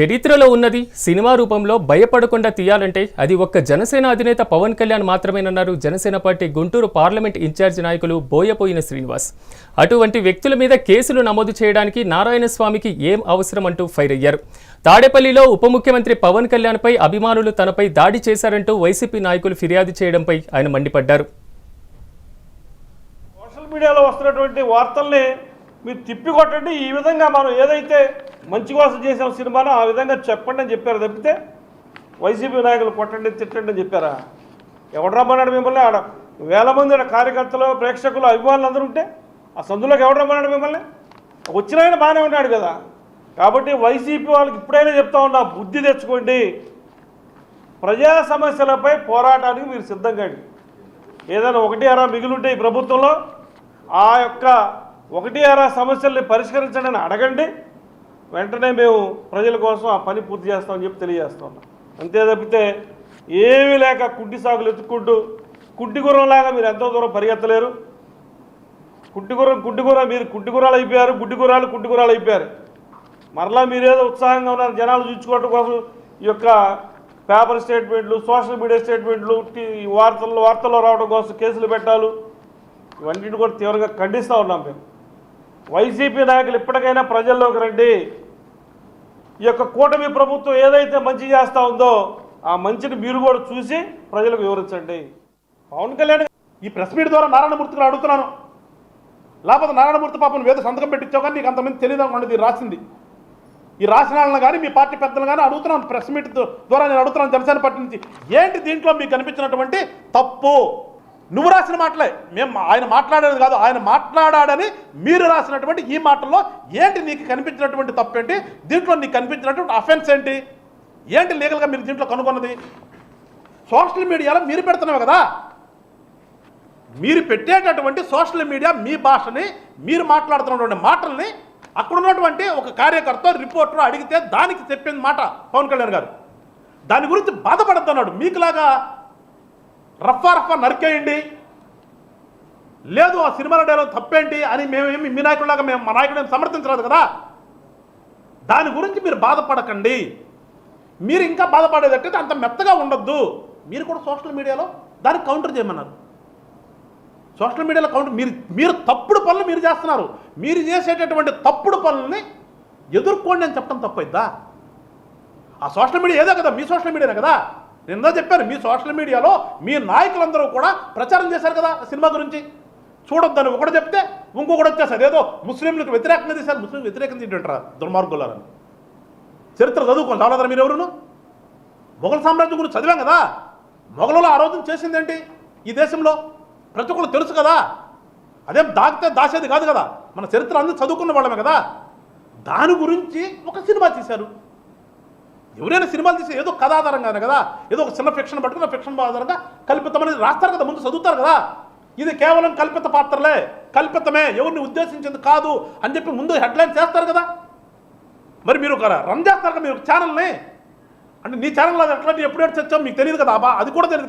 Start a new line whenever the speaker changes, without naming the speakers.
చరిత్రలో ఉన్నది సినిమా రూపంలో భయపడకుండా తీయాలంటే అది ఒక్క జనసేన అధినేత Pawan Kalyan మాత్రమేనన్నారు. Janasena party Guntur parliament in charge నాయకులు బోయపోయిన శ్రీనివాస్. అటువంటి వ్యక్తుల మీద కేసులు నమోదు చేయడానికి నారాయణస్వామికి ఏం అవసరం అంటూ ఫైర్ అయ్యారు. తాడేపల్లిలో ఉప ముఖ్యమంత్రి పవన్ కళ్యాణ్పై అభిమానులు తనపై దాడి చేశారంటూ వైసీపీ నాయకులు ఫిర్యాదు చేయడంపై ఆయన మండిపడ్డారు.
సోషల్ మీడియాలో వస్తున్నటువంటి వార్తల్ని మీరు తిప్పి కొట్టండి ఈ విధంగా మనం ఏదైతే మంచి కోసం చేసాం సినిమాలో ఆ విధంగా చెప్పండి అని చెప్పారు తప్పితే వైసీపీ నాయకులు కొట్టండి తిట్టండి అని చెప్పారా? ఎవడు రమ్మన్నాడు మిమ్మల్ని? ఆడ వేల మంది ఆడ కార్యకర్తలు ప్రేక్షకులు అభిమానులు అందరూ ఉంటే ఆ సందులోకి ఎవడు రమ్మన్నాడు మిమ్మల్ని? వచ్చినాయన బాగానే ఉన్నాడు కదా. కాబట్టి వైసీపీ వాళ్ళకి ఇప్పుడైనా చెప్తా ఉన్నా బుద్ధి తెచ్చుకోండి. ప్రజా సమస్యలపై పోరాటానికి మీరు సిద్ధంగా అండి ఏదైనా ఒకటి అరా మిగిలింటే ఈ ప్రభుత్వంలో ఆ యొక్క ఒకటి ఆరా సమస్యల్ని పరిష్కరించండి అని అడగండి. వెంటనే మేము ప్రజల కోసం ఆ పని పూర్తి చేస్తామని చెప్పి తెలియజేస్తున్నాం. అంతే తప్పితే ఏమీ లేక కుడ్డి సాగులు ఎత్తుక్కుంటూ కుడ్డి గుర్రంలాగా మీరు ఎంతో దూరం పరిగెత్తలేరు. కుడ్డి గుర్రం గుర్రం మీరు కుడ్డి గుర్రాలు అయిపోయారు గుడ్డి గుర్రాలు గుర్రాలు అయిపోయారు. మరలా మీరేదో ఉత్సాహంగా ఉన్నారు జనాలు చూసుకోవడం కోసం ఈ యొక్క పేపర్ స్టేట్మెంట్లు సోషల్ మీడియా స్టేట్మెంట్లు టీ- వార్తల్లో వార్తల్లో రావడం కోసం కేసులు పెట్టాలి. ఇవన్నిటిని కూడా తీవ్రంగా ఖండిస్తూ ఉన్నాం మేము. వైసీపీ నాయకులు ఇప్పటికైనా ప్రజల్లోకి రండి. ఈ యొక్క కూటమి ప్రభుత్వం ఏదైతే మంచి చేస్తూ ఉందో ఆ మంచిని మీరు కూడా చూసి ప్రజలకు వివరించండి. పవన్ కళ్యాణ్
ఈ ప్రెస్ మీట్ ద్వారా నారాయణమూర్తి అడుగుతున్నాను. లేకపోతే నారాయణమూర్తి పాపం వేద సంతకం పెట్టించావు కానీ నీకు అంతమంది తెలియదు అనుకోండి ఇది రాసింది. ఈ రాసిన వాళ్ళని కానీ మీ పార్టీ పెద్దలు కానీ అడుగుతున్నాను ప్రెస్ మీట్ ద్వారా నేను అడుగుతున్నాను జనసేన పార్టీ నుంచి. ఏంటి దీంట్లో మీకు కనిపించినటువంటి తప్పు? నువ్వు రాసిన మాటలే. మేము ఆయన మాట్లాడేది కాదు ఆయన మాట్లాడాడని మీరు రాసినటువంటి ఈ మాటల్లో ఏంటి నీకు కనిపించినటువంటి తప్పు ఏంటి దీంట్లో నీకు కనిపించినటువంటి అఫెన్స్ ఏంటి? ఏంటి లీగల్గా మీరు దీంట్లో కనుగొన్నది? సోషల్ మీడియాలో మీరు పెడుతున్నావు కదా. మీరు పెట్టేటటువంటి సోషల్ మీడియా మీ భాషని మీరు మాట్లాడుతున్నటువంటి మాటల్ని అక్కడ ఉన్నటువంటి ఒక కార్యకర్త రిపోర్టర్ అడిగితే దానికి చెప్పింది మాట పవన్ కళ్యాణ్ గారు. దాని గురించి బాధపడుతున్నాడు మీకులాగా రఫా రఫా నరికేయండి. లేదు ఆ సినిమాలో డైలాగ్ తప్పేంటి అని మేమేమి మీ నాయకుడిలాగా మేము మా నాయకుడు సమర్థించలేదు కదా? దాని గురించి మీరు బాధపడకండి. మీరు ఇంకా బాధపడేదంటే అంత మెత్తగా ఉండొద్దు. మీరు కూడా సోషల్ మీడియాలో దానికి కౌంటర్ చేయమన్నారు. సోషల్ మీడియాలో కౌంటర్ మీరు మీరు తప్పుడు పనులు మీరు చేస్తున్నారు. మీరు చేసేటటువంటి తప్పుడు పనులని ఎదుర్కోండి అని చెప్పడం తప్పైద్దా? ఆ సోషల్ మీడియా ఏదో కదా మీ సోషల్ మీడియానే కదా? నిన్న చెప్పారు చెప్పాను మీ సోషల్ మీడియాలో మీ నాయకులందరూ కూడా ప్రచారం చేశారు కదా సినిమా గురించి. చూడొద్దని ఒకటి చెప్తే ఇంకొకటి వచ్చేసారు ఏదో ముస్లింలకు వ్యతిరేకంగా తీశారు ముస్లింలకు వ్యతిరేకంగా తింటుంటారా దుర్మార్గులారని. చరిత్ర చదువుకోండి. చాలదా మీరు ఎవరును? మొఘల్ సామ్రాజ్యం గురించి చదివాం కదా. మొఘలులో ఆ రోజున చేసిందేంటి ఈ దేశంలో ప్రతి ఒక్కరు తెలుసు కదా. అదేం దాగితే దాసేది కాదు కదా. మన చరిత్ర అందరూ చదువుకున్న వాళ్ళమే కదా. దాని గురించి ఒక సినిమా తీశారు. ఎవరైనా సినిమాలు తీసి ఏదో కథ ఆధారంగానే కదా? ఏదో ఒక చిన్న ఫిక్షన్ పట్టుకున్న ఫిక్షన్ ఆధారంగా కల్పితమని రాస్తారు కదా ముందు చదువుతారు కదా? ఇది కేవలం కల్పిత పాత్రలే కల్పితమే ఎవరిని ఉద్దేశించింది కాదు అని చెప్పి ముందు హెడ్లైన్ చేస్తారు కదా? మరి మీరు ఒక రన్ చేస్తారు కదా మీరు ఛానల్ని అంటే నీ ఛానల్ అది ఎట్లాంటి ఎప్పుడు చచ్చాం మీకు తెలియదు కదా అబ్బా అది కూడా తెలియదు కదా.